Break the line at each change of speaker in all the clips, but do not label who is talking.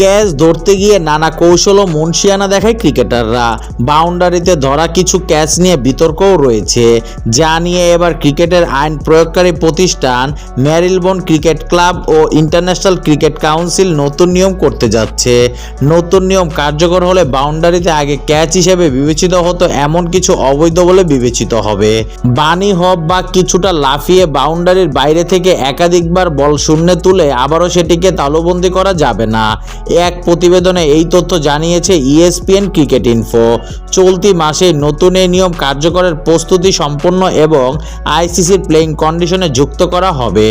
Catch ধরতে গিয়ে নানা কৌশল ও মনসিয়ানা দেখায় ক্রিকেটাররা। বাউন্ডারিতে ধরা কিছু ক্যাচ নিয়ে বিতর্কও রয়েছে। যা নিয়ে এবার ক্রিকেটের আইন প্রয়োগকারী প্রতিষ্ঠান ম্যারিলবোন ক্রিকেট ক্লাব ও ইন্টারন্যাশনাল ক্রিকেট কাউন্সিল নতুন নিয়ম করতে যাচ্ছে। নতুন নিয়ম কার্যকর হলে বাউন্ডারিতে আগে ক্যাচ হিসেবে বিবেচিত হতো এমন কিছু অবৈধ বলে বিবেচিত হবে। বানি হব বা কিছুটা লাফিয়ে বাউন্ডারির বাইরে থেকে একাধিকবার বল শূন্যে তুলে আবারও সেটিকে তালুবন্দি করা যাবে না। এক প্রতিবেদনে এই তথ্য জানিয়েছে ইএসপিএন ক্রিকেট ইনফো। চলতি মাসে নতুন এই নিয়ম কার্যকরের প্রস্তুতি সম্পন্ন এবং আইসিসির প্লেইং কন্ডিশনে যুক্ত করা হবে।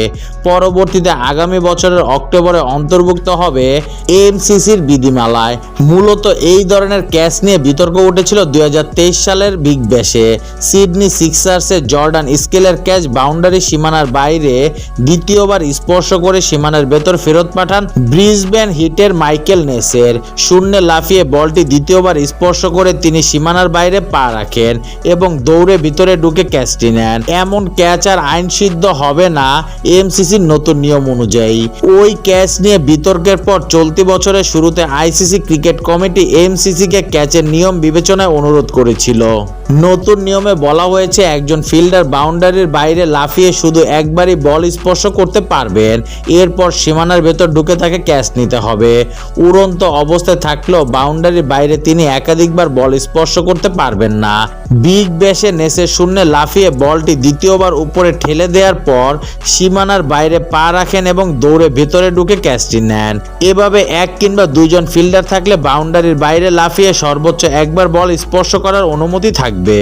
পরবর্তীতে আগামী বছরের অক্টোবরে অন্তর্ভুক্ত হবে এমসিসির বিধিমালায়। মূলত এই ধরনের ক্যাচ নিয়ে বিতর্ক উঠেছিল দুই হাজার তেইশ সালের বিগ ব্যাশে। সিডনি সিক্সার্সের জর্ডান স্কেলের ক্যাচ বাউন্ডারি সীমানার বাইরে দ্বিতীয়বার স্পর্শ করে সীমানার ভেতর ফেরত পাঠান ব্রিসবেন হিটের মাইকেল নেসের শূন্যে লাফিয়ে বলটি দ্বিতীয়বার স্পর্শ করে তিনি সীমানার বাইরে পা রাখেন এবং দৌড়ে ভিতরে ঢুকে ক্যাচটি নেন। এমন ক্যাচ আর আইনসিদ্ধ হবে না এমসিসির নতুন নিয়ম অনুযায়ী। ওই ক্যাচ নিয়ে বিতর্কের পর চলতি বছরের শুরুতে আইসিসি ক্রিকেট কমিটি এমসিসিকে ক্যাচের নিয়ম বিবেচনায় অনুরোধ করেছিল। নতুন নিয়মে বলা হয়েছে একজন ফিল্ডার বাউন্ডারির বাইরে লাফিয়ে শুধু একবারই বল স্পর্শ করতে পারবেন। এরপর সীমানার ভেতর ঢুকে তাকে ক্যাচ নিতে হবে। উড়ন্ত অবস্থায় থাকলেও বাউন্ডারির বাইরে তিনি একাধিকবার বল স্পর্শ করতে পারবেন না। বিগ ব্যাশে নেসে শূন্যে লাফিয়ে বলটি দ্বিতীয়বার উপরে ঠেলে দেওয়ার পর সীমানার বাইরে পা রাখেন এবং দৌড়ে ভেতরে ঢুকে ক্যাচটি নেন। এভাবে এক কিংবা দুইজন ফিল্ডার থাকলে বাউন্ডারির বাইরে লাফিয়ে সর্বোচ্চ একবার বল স্পর্শ করার অনুমতি থাকবে।